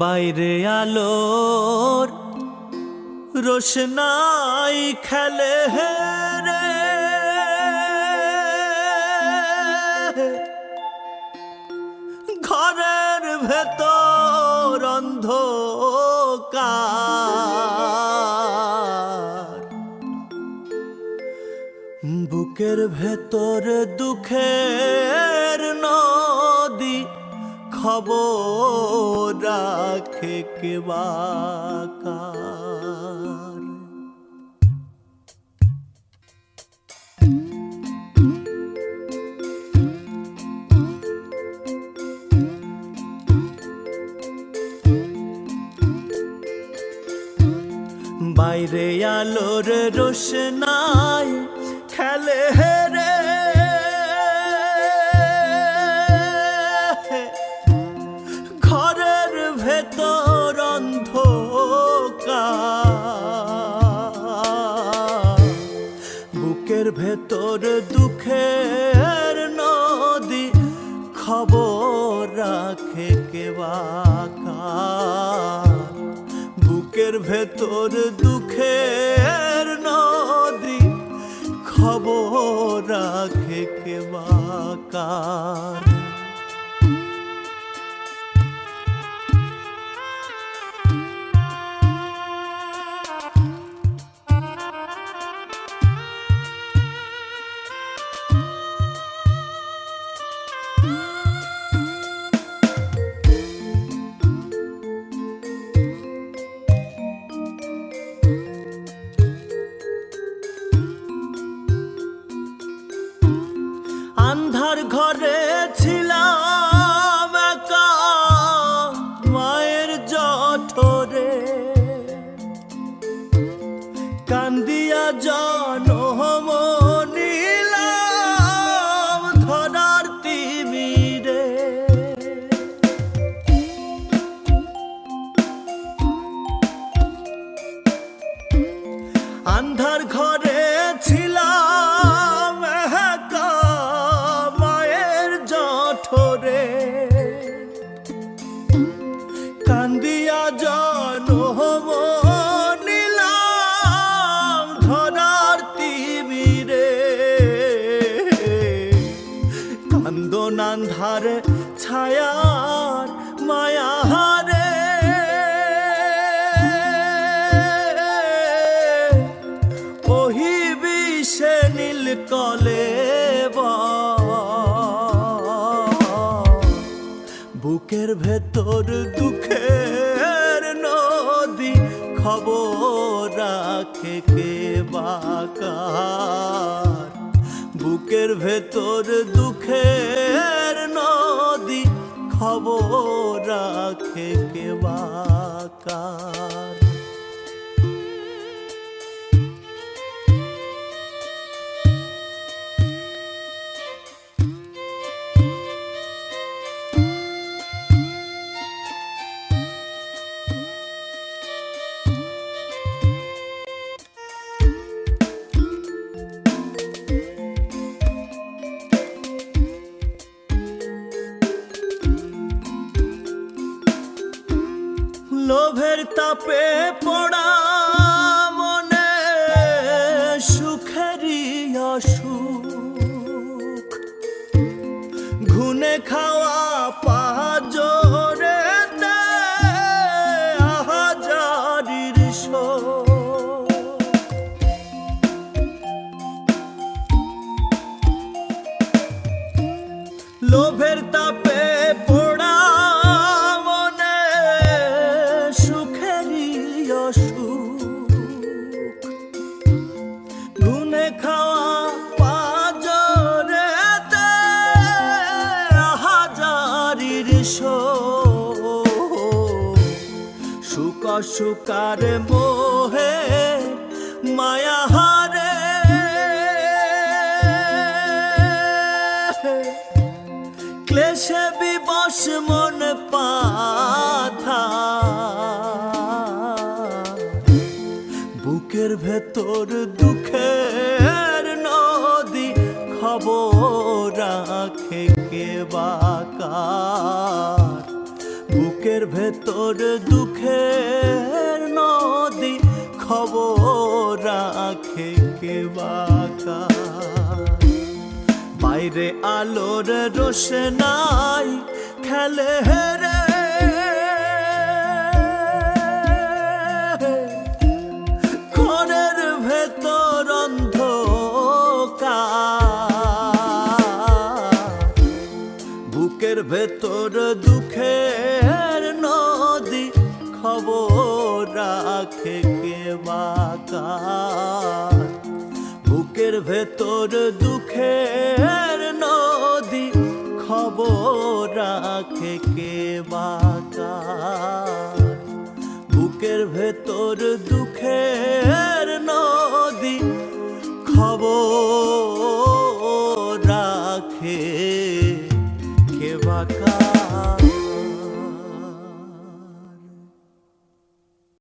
বাইরে আলোর রোশনাই খেলে রে। ঘরের ভেতর অন্ধকার। বুকের ভেতর দুঃখের নদী খবর রাখে কে বাকার বাইরে আলোর রোশনাই খেলে রে ভেতর দুঃখের নদী খবর রাখে কে বাকার ভেতর দুঃখের নদী খবর রাখে কে আন্ধার ঘরে বুকের ভেতর দুঃখের নদী খবর রাখে কে বাকার বুকের ভেতর দুঃখের নদী খবর রাখে কে বাকার তাপে পড়া মনে সুখেরই অসুখ। ঘুনে খাওয়া সুখ মোহে মায়া হারে ভেতর দুঃখের নদী খবর রাখে কে বাকা বাইরে আলোর রোশনাই খেলে রে। ঘরের ভেতর অন্ধকার। বুকের ভেতর দুঃখের কার বুকের ভেতর দুঃখের নদী খবর রাখে কে বাকার বুকের ভেতর দুঃখের নদী খবর